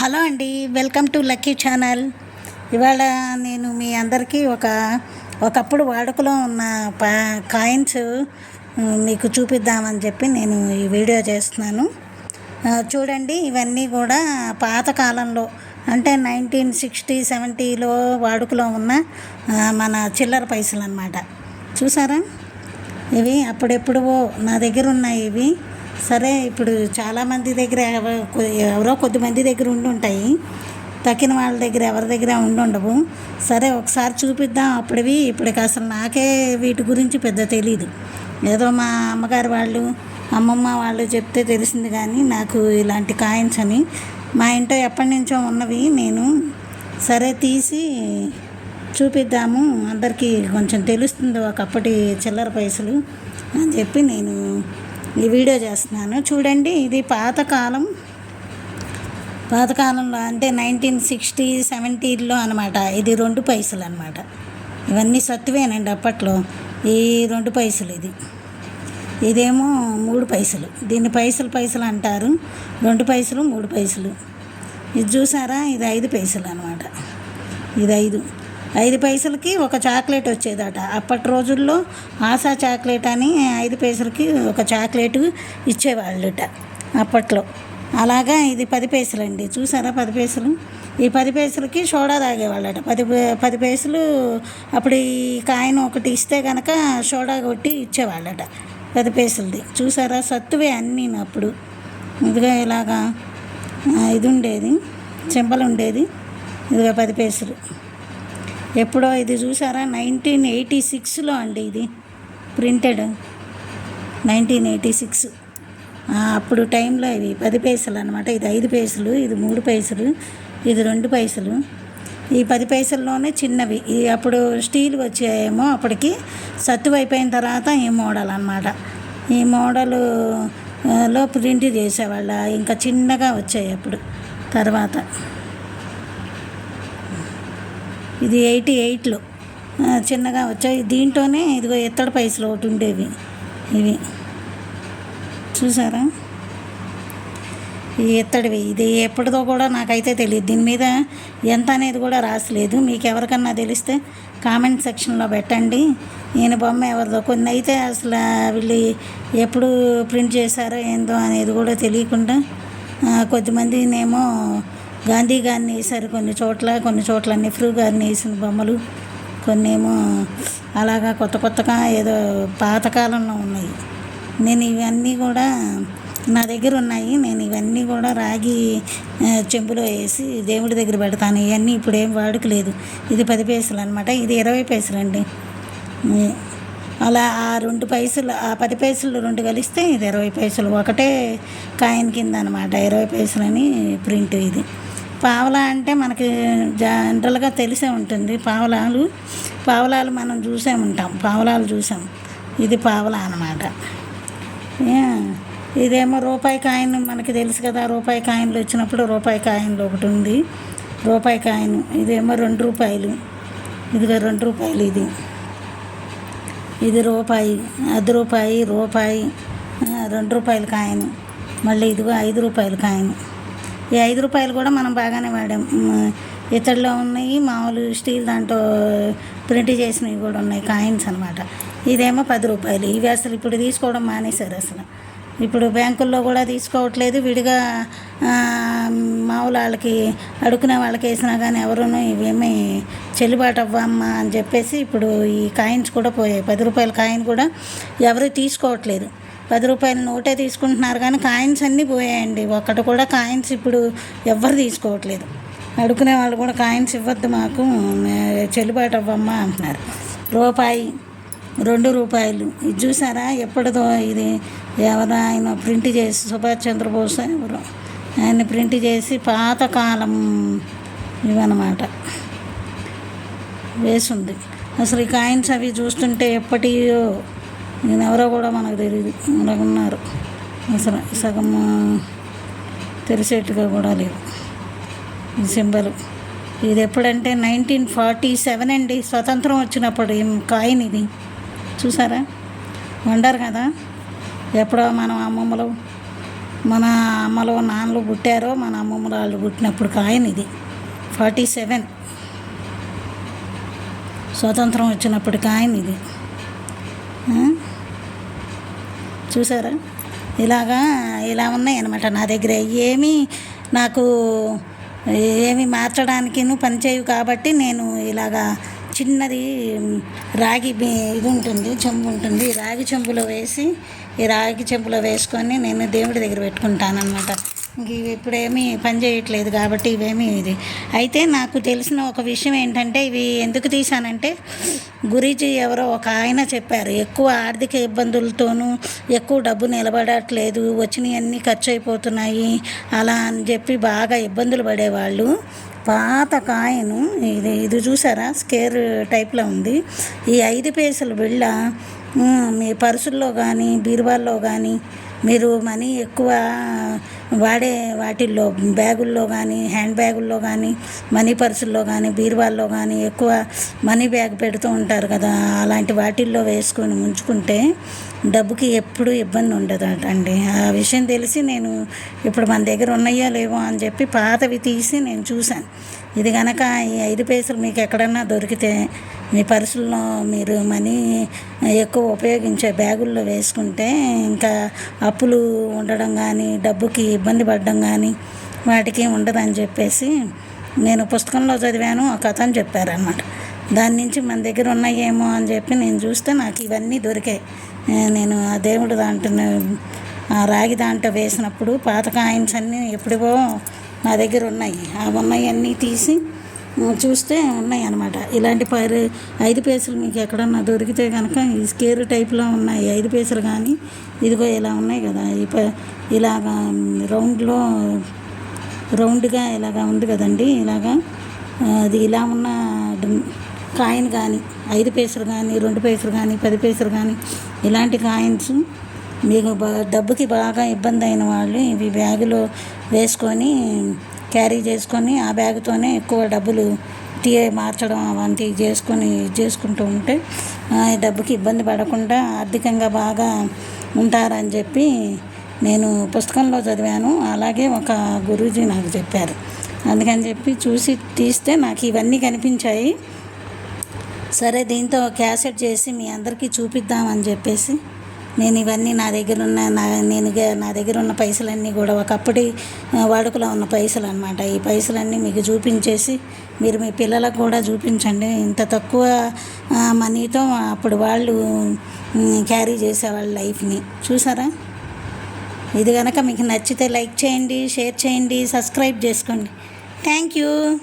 Hello అండి welcome to lucky channel. ఇవాళ నేను మీ అందరికీ ఒక ఒకప్పుడు వాడుకలో ఉన్న పా కాయిన్స్ మీకు చూపిద్దామని చెప్పి నేను ఈ వీడియో చేస్తున్నాను. చూడండి ఇవన్నీ కూడా పాతకాలంలో అంటే నైన్టీన్ సిక్స్టీ సెవెంటీలో వాడుకలో ఉన్న మన చిల్లర పైసలు అన్నమాట చూసారా? ఇవి అప్పుడెప్పుడో నా దగ్గర ఉన్నాయి ఇవి. సరే ఇప్పుడు చాలామంది దగ్గర ఎవరో కొద్దిమంది దగ్గర ఉండి ఉంటాయి. తక్కిన వాళ్ళ దగ్గర ఎవరి దగ్గర ఉండి ఉండవు. సరే ఒకసారి చూపిద్దాం. అప్పుడివి ఇప్పటికి అసలు నాకే వీటి గురించి పెద్ద తెలీదు. ఏదో మా అమ్మగారు వాళ్ళు అమ్మమ్మ వాళ్ళు చెప్తే తెలిసింది కానీ నాకు ఇలాంటి కాయిన్స్ అని. మా ఇంట్లో ఎప్పటి నుంచో ఉన్నవి నేను. సరే తీసి చూపిద్దాము. అందరికీ కొంచెం తెలుస్తుంది ఒకప్పటి చిల్లర పైసలు అని చెప్పి నేను ఈ వీడియో చేస్తున్నాను. చూడండి ఇది పాతకాలం పాతకాలంలో అంటే నైన్టీన్ సిక్స్టీ సెవెంటీలో అనమాట ఇది రెండు పైసలు అనమాట ఇవన్నీ సత్తువేనండి అప్పట్లో. ఈ రెండు పైసలు ఇది. ఇదేమో మూడు పైసలు. దీన్ని పైసలు పైసలు అంటారు. రెండు పైసలు మూడు పైసలు. ఇది చూసారా? ఇది ఐదు పైసలు అనమాట ఇది ఐదు. ఐదు పైసలకి ఒక చాక్లెట్ వచ్చేదట. అప్పటి రోజుల్లో ఆశా చాక్లెట్ అని ఐదు పైసలకి ఒక చాక్లెట్ ఇచ్చేవాళ్ళుట అప్పట్లో. అలాగా ఇది పది పైసలు అండి చూసారా పది పైసలు? ఈ పది పైసలకి సోడా తాగేవాళ్ళట. పది పది పైసలు అప్పుడు ఈ కాయిన్ ఒకటి ఇస్తే కనుక సోడా కొట్టి ఇచ్చేవాళ్ళట పది పైసలది. చూసారా? సత్తువే అన్నీ అప్పుడు. ఇదిగా ఇలాగా ఇది ఉండేది. చెంపలు ఉండేది. ఇదిగా పది పైసలు. ఎప్పుడో ఇది చూసారా? నైన్టీన్ ఎయిటీ సిక్స్లో అండి ఇది. ప్రింటెడ్. Nineteen eighty six. అప్పుడు టైంలో ఇవి పది పైసలు అనమాట ఇది ఐదు పైసలు ఇది మూడు పైసలు ఇది రెండు పైసలు. ఈ పది పైసల్లోనే చిన్నవి. ఈ అప్పుడు స్టీల్ వచ్చాయేమో అప్పటికి సత్తు అయిపోయిన తర్వాత ఈ మోడల్ అనమాట ఈ మోడలు లో ప్రింట్ చేసేవాళ్ళ. ఇంకా చిన్నగా వచ్చాయి అప్పుడు తర్వాత. ఇది ఎయిటీ ఎయిట్లో. చిన్నగా వచ్చాయి. దీంట్లోనే ఇదిగో ఎత్తడి పైసలు ఒకటి ఉండేవి. ఇవి. చూసారా? ఈ ఎత్తడివి. ఇది ఎప్పటిదో కూడా నాకైతే తెలియదు. దీని మీద ఎంత అనేది కూడా రాసలేదు. మీకు ఎవరికన్నా తెలిస్తే కామెంట్ సెక్షన్లో పెట్టండి. నేను బొమ్మ ఎవరిదో. కొన్ని అయితే అసలు వీళ్ళు ఎప్పుడు ప్రింట్ చేశారో ఏందో అనేది కూడా తెలియకుండా కొద్దిమందినేమో గాంధీ గారిని వేశారు కొన్ని చోట్ల కొన్ని చోట్ల నెహ్రూ గారిని వేసిన బొమ్మలు. కొన్ని ఏమో అలాగా కొత్త కొత్తగా ఏదో పాతకాలంలో ఉన్నాయి. నేను ఇవన్నీ కూడా నా దగ్గర ఉన్నాయి. నేను ఇవన్నీ కూడా రాగి చెంబులో వేసి దేవుడి దగ్గర పెడతాను. ఇవన్నీ ఇప్పుడు ఏం వాడుకలేదు. ఇది పది పైసలు అనమాట ఇది ఇరవై పైసలు అండి. అలా ఆ రెండు పైసలు ఆ పది పైసలు రెండు కలిస్తే ఇది ఇరవై పైసలు. ఒకటే కాయిన్ కింద అనమాట ఇరవై పైసలని ప్రింట్ ఇది. పావలా అంటే మనకి జనరల్గా తెలిసే ఉంటుంది. పావలాలు పావలాలు మనం చూసే ఉంటాం. పావలాలు చూసాం. ఇది పావలా అనమాట ఇదేమో రూపాయి కాయిన్ మనకి తెలుసు కదా. రూపాయి కాయిన్లు వచ్చినప్పుడు రూపాయి కాయిన్లు ఒకటి ఉంది. రూపాయి కాయిన్ ఇదేమో రెండు రూపాయలు. ఇదిగో రెండు రూపాయలు ఇది. ఇది రూపాయి అర్ధ రూపాయి రూపాయి రెండు రూపాయల కాయిన్. మళ్ళీ ఇదిగో ఐదు రూపాయల కాయిన్. ఈ ఐదు రూపాయలు కూడా మనం బాగానే వాడాం. ఇతడిలో ఉన్నాయి మామూలు స్టీల్ దాంట్లో ప్రింట్ చేసినవి కూడా ఉన్నాయి కాయిన్స్ అనమాట ఇదేమో పది రూపాయలు. ఇవి అసలు ఇప్పుడు తీసుకోవడం మానేశారు అసలు. ఇప్పుడు బ్యాంకుల్లో కూడా తీసుకోవట్లేదు. విడిగా మామూలు వాళ్ళకి అడుక్కునే వాళ్ళకి వేసినా కానీ ఎవరునూ ఇవేమీ చెల్లుబాటు అవ్వమ్మా అని చెప్పేసి ఇప్పుడు ఈ కాయిన్స్ కూడా పోయాయి. పది రూపాయల కాయిన్ కూడా ఎవరు తీసుకోవట్లేదు. పది రూపాయల నోటే తీసుకుంటున్నారు కానీ కాయిన్స్ అన్నీ పోయాయండి. ఒక్కటి కూడా కాయిన్స్ ఇప్పుడు ఎవ్వరు తీసుకోవట్లేదు. అడుక్కునే వాళ్ళు కూడా కాయిన్స్ ఇవ్వద్దు మాకు చెల్లుబాటు అవ్వమ్మా అంటున్నారు. రూపాయి రెండు రూపాయలు. ఇది చూసారా? ఎప్పటిదో ఇది ఎవరు ఆయన ప్రింట్ చేసి సుభాష్ చంద్రబోస్ ఎవరు ఆయన ప్రింట్ చేసి పాతకాలం ఇవన్నమాట. వేసుంది. అసలు ఈ కాయిన్స్ అవి చూస్తుంటే ఎప్పటియో నేను ఎవరో కూడా మనకు తెలియదు అలాగ ఉన్నారు. అసలు సగం తెలిసేట్టుగా కూడా లేవు. ఈ సింబల్. ఇది ఎప్పుడంటే నైన్టీన్ ఫార్టీ సెవెన్ అండి. స్వతంత్రం వచ్చినప్పుడు ఏం కాయిన్ ఇది. చూసారా? వండరు కదా? ఎప్పుడో మనం అమ్మమ్మలు మన అమ్మలో నాన్నలు పుట్టారో మన అమ్మమ్మలు వాళ్ళు పుట్టినప్పుడు కాయన్ ఇది. Forty seven. స్వతంత్రం వచ్చినప్పుడు కాయన్ ఇది. చూసారా? ఇలాగా ఇలా ఉన్నాయన్నమాట నా దగ్గర. ఏమీ నాకు ఏమి మార్చడానికి పనిచేయవు కాబట్టి నేను ఇలాగా చిన్నది రాగి ఇది ఉంటుంది చెంబు ఉంటుంది. రాగి చెంబులో వేసి ఈ రాగి చెంబులో వేసుకొని నేను దేవుడి దగ్గర పెట్టుకుంటాను అనమాట ఇప్పుడేమీ పని చేయట్లేదు కాబట్టి ఇవేమీ ఇది. అయితే నాకు తెలిసిన ఒక విషయం ఏంటంటే ఇవి ఎందుకు తీశానంటే గురీజీ ఎవరో ఒక ఆయన చెప్పారు ఎక్కువ ఆర్థిక ఇబ్బందులతోనూ ఎక్కువ డబ్బు నిలబడట్లేదు వచ్చినవన్నీ ఖర్చు అయిపోతున్నాయి అలా అని చెప్పి బాగా ఇబ్బందులు పడేవాళ్ళు. పాత కాయను ఇది ఇది చూసారా? స్కేర్ టైప్లో ఉంది. ఈ ఐదు పైసలు బిళ్ళ మీ పర్సుల్లో కానీ బీరువాల్లో కానీ మీరు మనీ ఎక్కువ వాడే వాటిల్లో బ్యాగుల్లో కానీ హ్యాండ్ బ్యాగుల్లో కానీ మనీ పర్సుల్లో కానీ బీరువాల్లో కానీ ఎక్కువ మనీ బ్యాగ్ పెడుతూ ఉంటారు కదా. అలాంటి వాటిల్లో వేసుకొని ఉంచుకుంటే డబ్బుకి ఎప్పుడూ ఇబ్బంది ఉండదు అండి ఆ విషయం తెలిసి నేను ఇప్పుడు మన దగ్గర ఉన్నాయో లేవో అని చెప్పి పాతవి తీసి నేను చూశాను. ఇది కనుక ఈ ఐదు పైసలు మీకు ఎక్కడన్నా దొరికితే మీ పర్సుల్లో మీరు మనీ ఎక్కువ ఉపయోగించే బ్యాగుల్లో వేసుకుంటే ఇంకా అప్పులు ఉండడం కానీ డబ్బుకి ఇబ్బంది పడడం కానీ వాటికి ఉండదని చెప్పేసి నేను పుస్తకంలో చదివాను ఒక అని చెప్పారనమాట దాని నుంచి మన దగ్గర ఉన్నాయేమో అని చెప్పి నేను చూస్తే నాకు ఇవన్నీ దొరికాయి. నేను ఆ దేవుడు దాంట్లో ఆ రాగి దాంట్లో వేసినప్పుడు పాత కాయిన్స్ అన్నీ ఎప్పుడివో నా దగ్గర ఉన్నాయి. ఆ ఉన్నాయి అన్నీ తీసి చూస్తే ఉన్నాయి అనమాట ఇలాంటి పరి ఐదు పేసులు మీకు ఎక్కడన్నా దొరికితే కనుక ఈ స్కేర్ టైప్లో ఉన్నాయి. ఐదు పేసులు కానీ ఇదిగో ఇలా ఉన్నాయి కదా. ఈ ప ఇలాగా రౌండ్లో రౌండ్గా ఇలాగా ఉంది కదండి. ఇలాగా అది ఇలా ఉన్న కాయిన్ కానీ ఐదు పైసలు కానీ రెండు పైసలు కానీ పది పైసలు కానీ ఇలాంటి కాయిన్స్ మీకు బా- డబ్బుకి బాగా ఇబ్బంది అయిన వాళ్ళు ఇవి బ్యాగులో వేసుకొని క్యారీ చేసుకొని ఆ బ్యాగ్తోనే ఎక్కువ డబ్బులు టీ మార్చడం అవంటివి చేసుకొని ఇది చేసుకుంటూ ఉంటే ఆ, డబ్బుకి ఇబ్బంది పడకుండా ఆర్థికంగా బాగా ఉంటారని చెప్పి నేను పుస్తకంలో చదివాను. అలాగే ఒక గురూజీ నాకు చెప్పారు. అందుకని చెప్పి చూసి తీస్తే నాకు ఇవన్నీ కనిపించాయి. సరే దీంతో క్యాసెట్ చేసి మీ అందరికీ చూపిద్దామని చెప్పేసి నేను ఇవన్నీ నా దగ్గర ఉన్న నా నేను గ- నా దగ్గర ఉన్న పైసలన్నీ కూడా ఒకప్పటి వాడుకలో ఉన్న పైసలు అనమాట ఈ పైసలన్నీ మీకు చూపించేసి మీరు మీ పిల్లలకు కూడా చూపించండి. ఇంత తక్కువ మనీతో అప్పుడు వాళ్ళు క్యారీ చేసేవాళ్ళ లైఫ్ని. చూసారా? ఇది కనుక మీకు నచ్చితే లైక్ చేయండి షేర్ చేయండి సబ్స్క్రైబ్ చేసుకోండి. Thank you.